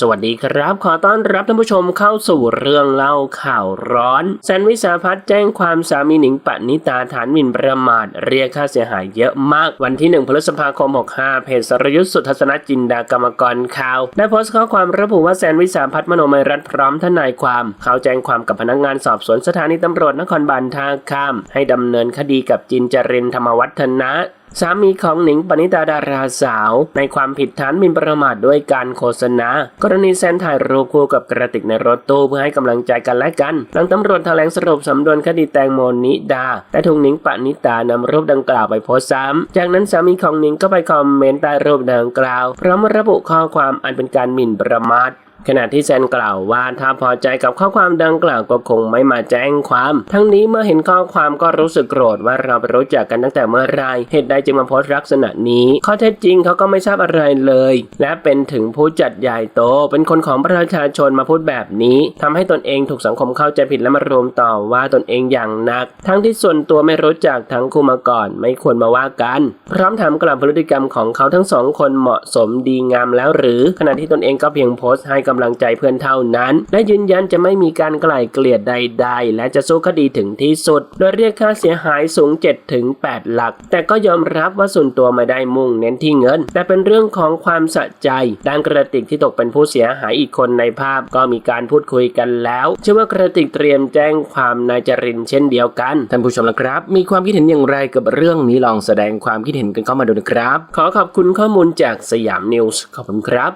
สวัสดีครับ ขอต้อนรับท่านผู้ชมเข้าสู่เรื่องเล่าข่าวร้อนแซนวิสาพัฒน์แจ้งความสามีหนิงปณิตาฐานหมิ่นประมาท เรียกค่าเสียหายเยอะมาก วันที่ 1 พฤษภาคม 65 เพจสรยุทธสุทัศนจินดากรรมกรข่าว ได้โพสต์ข้อความระบุว่าแซนวิสาพัฒน์มโนมัยรัฐพร้อมทนายความ เขาแจ้งความกับพนักงานสอบสวนสถานีตำรวจนครบาลท่าข้าม ให้ดำเนินคดีกับจินจรินธรรมวัฒนะ สามีของหนิงปณิตาดาราสาว ในความผิดฐานมิ่นประมาทด้วยการโฆษณา กรณีแซนถ่ายรูปคู่กับกระติกในรถตู้เพื่อให้กำลังใจกันและกัน หลังตำรวจแถลงสรุปสำนวนคดีแตงโมนิดาและถูกหนิงปณิตานำรูปดังกล่าวไปโพสซ้ำ จากนั้นสามีของหนิงก็ไปคอมเมนต์ใต้รูปดังกล่าวพร้อมระบุข้อความอันเป็นการหมิ่นประมาท ขณะที่แซนกล่าวว่าถ้าพอใจกับข้อความดังกล่าวก็คงไม่มาแจ้งความ ทั้งนี้เมื่อเห็นข้อความก็รู้สึกโกรธว่าเราไปรู้จักกันตั้งแต่เมื่อไรเหตุใดจึงมาโพสต์ลักษณะนี้ข้อเท็จจริงเขาก็ไม่ทราบอะไรเลย และเป็นถึงผู้จัดใหญ่โต เป็นคนของประชาชนมาพูดแบบนี้ทำให้ตนเองถูกสังคมเข้าใจผิดและมารวมต่อว่าตนเองอย่างหนัก ทั้งที่ส่วนตัวไม่รู้จักทั้งคู่มาก่อน ไม่ควรมาว่ากัน พร้อมถามกลับพฤติกรรมของเขาทั้งสองคนเหมาะสมดีงามแล้วหรือขณะที่ตนเองก็เพียงโพสต์ให้กำลังใจเพื่อนเท่านั้น และยืนยันจะไม่มีการไกล่เกลี่ยใด ๆ และจะสู้คดีถึงที่สุด โดยเรียกค่าเสียหายสูง7ถึง8หลัก แต่ก็ยอมรับว่าส่วนตัวไม่ได้มุ่งเน้นที่เงิน แต่เป็นเรื่องของความสะใจด้านกระติกที่ตกเป็นผู้เสียหายอีกคนในภาพก็มีการพูดคุยกันแล้วเชื่อว่ากระติกเตรียมแจ้งความนายจรินเช่นเดียวกันท่านผู้ชมละครับ มีความคิดเห็นอย่างไรกับเรื่องนี้ลองแสดงความคิดเห็นกันเข้ามาดูนะครับ ขอขอบคุณข้อมูลจากสยามนิวส์ขอบคุณครับ